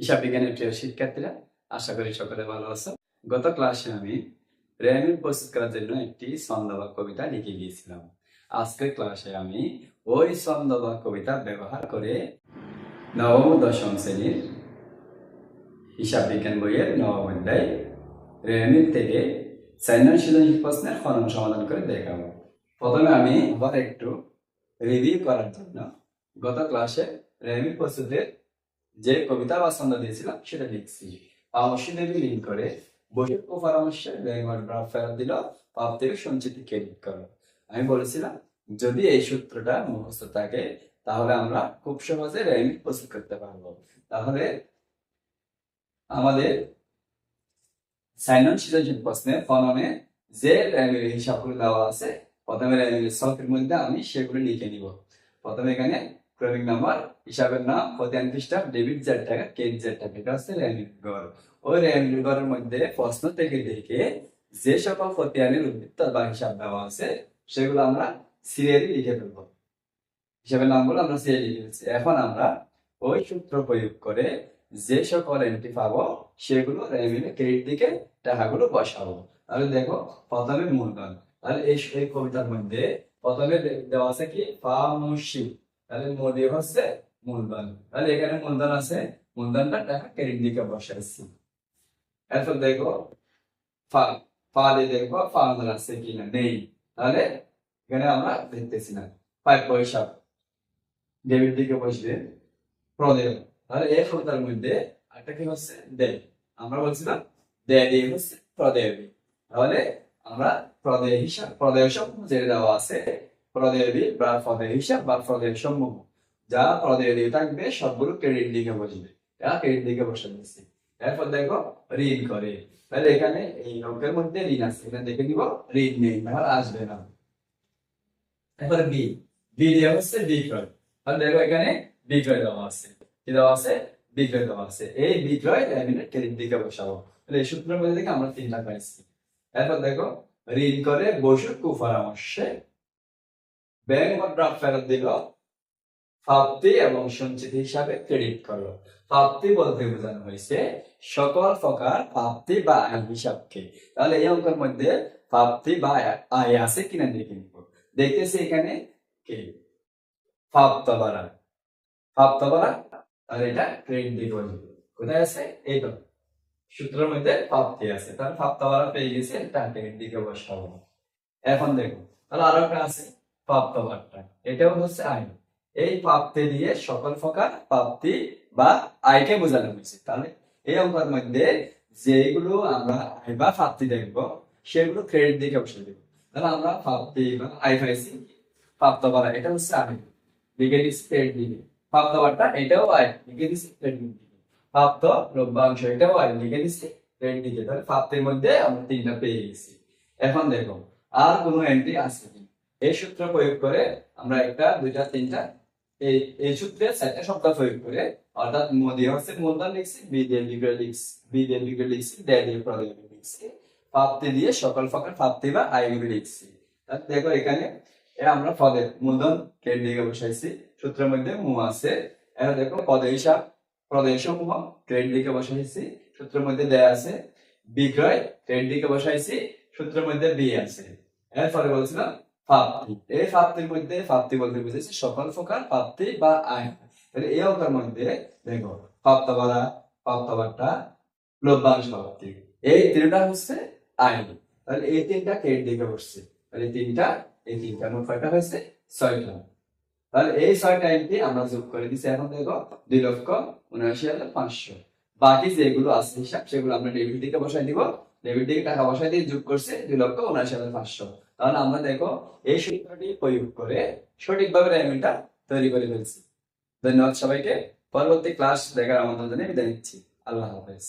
হিসাব বিজ্ঞানের প্রিয় শিক্ষার্থীরা, আশা করি সকলে ভালো আছো। গত ক্লাসে আমি র্যামিন প্রস্তুত করার জন্য একটি ছন্দ বা কবিতা লিখে গিয়েছিলাম। আজকের ক্লাসে আমি ওই ছন্দ বা কবিতা ব্যবহার করে নবম দশম শ্রেণির হিসাব বিজ্ঞান বইয়ের নবম অধ্যায় র্যামিন থেকে সাইনাল সৃজনশীল প্রশ্নের ফলন সমাধান করে দেখাবো। প্রথমে আমি আবার একটু রিভিউ করার জন্য গত ক্লাসে র্যামিন প্রস্তুতের যে কবিতা বা ছন্দ দিয়েছিলাম, সেটা লিখছি। অবশ্যই দেবী লিঙ্ক করে ও পরামর্শে ফেরত দিল, পাপ থেকে করো। আমি বলেছিলাম, যদি এই সূত্রটা মুখস্থ থাকে, তাহলে আমরা খুব সহজে প্রস্তুত করতে পারব। তাহলে আমাদের সাইনন সৃজনশীল প্রশ্নের ফলনে যে র্যামির হিসাবগুলো দেওয়া আছে, প্রথমে র্যামির সফের মধ্যে আমি সেগুলো লিখে নিব। প্রথমে এখানে ক্রমিক নাম্বার হিসাবের নাম খ্রিস্টান ডেবিট জেড টাকা ক্রেডিট জেড টাকা। এটা হচ্ছে র্যামির গড় ওই র্যামির গড়ের মধ্যে প্রশ্ন থেকে দেখে যে সকল প্রতিয়ানের উদ্বৃত্ত বা হিসাব দেওয়া আছে, সেগুলো আমরা সিরিয়ালি লিখে ফেলব। হিসাবের নামগুলো আমরা সিরিয়ালি লিখে ফেলছি এখন আমরা ওই সূত্র প্রয়োগ করে যে সকল এন্ট্রি পাবো, সেগুলো র্যামিলে ক্রেডিট দিকে টাকাগুলো বসাবো। তাহলে দেখো, প্রথমে মূলধন। তাহলে এই কবিতার মধ্যে প্রথমে দেওয়া আছে কি? ফামুশি তাহলে মোদি হচ্ছে মূলধন। তাহলে এখানে মূলধন আছে, মূলধনটা টাকা ক্রেডিট দিকে বসাচ্ছি এরপর দেখো দিয়ে দেখব আছে কিনা? নেই। তাহলে এখানে আমরা দেখতেছি না। পাঁচ পয়সা। ডেবিট দিকে বসবে। তাহলে এই মধ্যে একটা কি হচ্ছে? আমরা বলছিলাম দে দিয়ে হচ্ছে প্রদেয়। তাহলে আমরা প্রদেয় হিসাব, প্রদেয় সমূহ যেটা দেওয়া আছে। প্রদেয় বা প্রদেয় হিসাব বা প্রদেয় সমূহ যা প্রদেয় দিয়ে থাকবে সবগুলো ক্রেডিট দিকে বসবে। এটা ক্রেডিট দিকে বসে দিচ্ছি এরপর দেখো ঋণ করে। তাহলে এখানে এই অঙ্কের মধ্যে ঋণ আছে। এখানে দেখে নিব, ঋণ নেই আর আসবে না। এরপরে বি। বি দিয়ে হচ্ছে বিক্রয়। তাহলে দেখো এখানে বিক্রয় দেওয়া আছে। কি দেওয়া আছে? বিক্রয় দেওয়া আছে। এই বিক্রয় ল্যামিনেট ক্রেডিট দিকে বসাবো তাহলে এই সূত্রের মধ্যে থেকে আমরা তিনটা পাইছি। এরপর দেখো ঋণ করে বসুর কুপরামর্শে ব্যাংক ড্রাফট ফেরত দিল। প্রাপ্তি এবং সঞ্চিত হিসাবে ক্রেডিট করল। প্রাপ্তি বলতে বোঝানো হয়েছে, সকল প্রকার প্রাপ্তি বা আয় হিসাবকে। তাহলে এই অঙ্কের মধ্যে প্রাপ্তি বা আয় আছে কিনা দেখে নিব। দেখতেছি এখানে কি? তাহলে এটা ক্রেডিট বসবে কোথায় আছে? এই সূত্রের মধ্যে প্রাপ্তি আছে। তাহলে প্রাপ্ত বাড়া পেয়ে গেছে, এটা ক্রেডিট বসাবো। এখন দেখো, তাহলে আরও একটা আছে। প্রাপ্ত এটাও হচ্ছে আয় এই প্রাপ্তি দিয়ে সকল প্রাপ্তি বা আয়কে বোঝানো হয়েছে। তাহলে এই অঙ্কের মধ্যে যেগুলো আমরা আয় বা প্রাপ্তি দেখব, সেগুলো ক্রেডিট দিকে বসে দেবো। তাহলে আমরা প্রাপ্তি বা আয় পাইছি প্রাপ্ত করা, এটা হচ্ছে আয় দিচ্ছি ক্রেডিট দিকে প্রাপ্ত বার্তা এটাও আয় দিচ্ছি ক্রেডিট দিকে প্রাপ্ত লভ্যাংশ, এটাও আয় দিকে তাহলে প্রাপ্তির মধ্যে আমরা তিনটা পেয়ে গেছি। এখন দেখো, আর কোনো এন্ট্রি আছে এই সূত্র প্রয়োগ করে আমরা একটা, দুইটা, তিনটা, এই এই সূত্রে চারটা শব্দ প্রয়োগ করে, অর্থাৎ মোদি হচ্ছে মূলধন লিখছি? বি দিয়ে বিক্রয় লিখছি, বি দিয়ে বিক্রয় লিখছি, ডে দিয়ে প্রদায় লিখছি, প্রাপ্তি দিয়ে সকল প্রকার প্রাপ্তি বা আয়গুলি লিখছি। দেখো এখানে আমরা পদে মূলধন কেট দিকে বসাইছি? সূত্রের মধ্যে মু আছে। এবার দেখো পদে হিসাব প্রদেয় সমূহ ক্রেডিট দিকে বসাইছি? সূত্রের মধ্যে দেয়া আছে, বিক্রয় ক্রেডিট দিকে বসাইছি? সূত্রের মধ্যে বি আছে। এরপরে বলছিলাম প্রাপ্তি এই প্রাপ্তির মধ্যে প্রাপ্তি বলতে বুঝেছি, সকল প্রকার প্রাপ্তি বা আয় তাহলে এই মধ্যে দেখো লভ্যাংশ প্রাপ্তি এই তিনটা হচ্ছে আয় তাহলে এই তিনটা দিকে বসছে? তাহলে তিনটা, এই তিনটা মোট কয়টা হয়েছে? ছয়টা। তাহলে এই ছয়টা এন্ট্রি আমরা যোগ করে দিচ্ছি এখন দেখো, দুই লক্ষ উনআশি হাজার পাঁচশো। বাকি যেগুলো আছে হিসাব, সেগুলো আমরা ডেবিট দিকে বসাই দিব। ডেবিট দিকে টাকা বসাই দিয়ে যোগ করছে দুই লক্ষ উনআশি হাজার পাঁচশো। তাহলে আমরা দেখো এই সূত্রটি প্রয়োগ করে সঠিকভাবে রেমিটা তৈরি করে ফেলছি। ধন্যবাদ সবাইকে। পরবর্তী ক্লাস দেখার আমন্ত্রণ জানিয়ে বিদায় নিচ্ছি। আল্লাহ হাফেজ।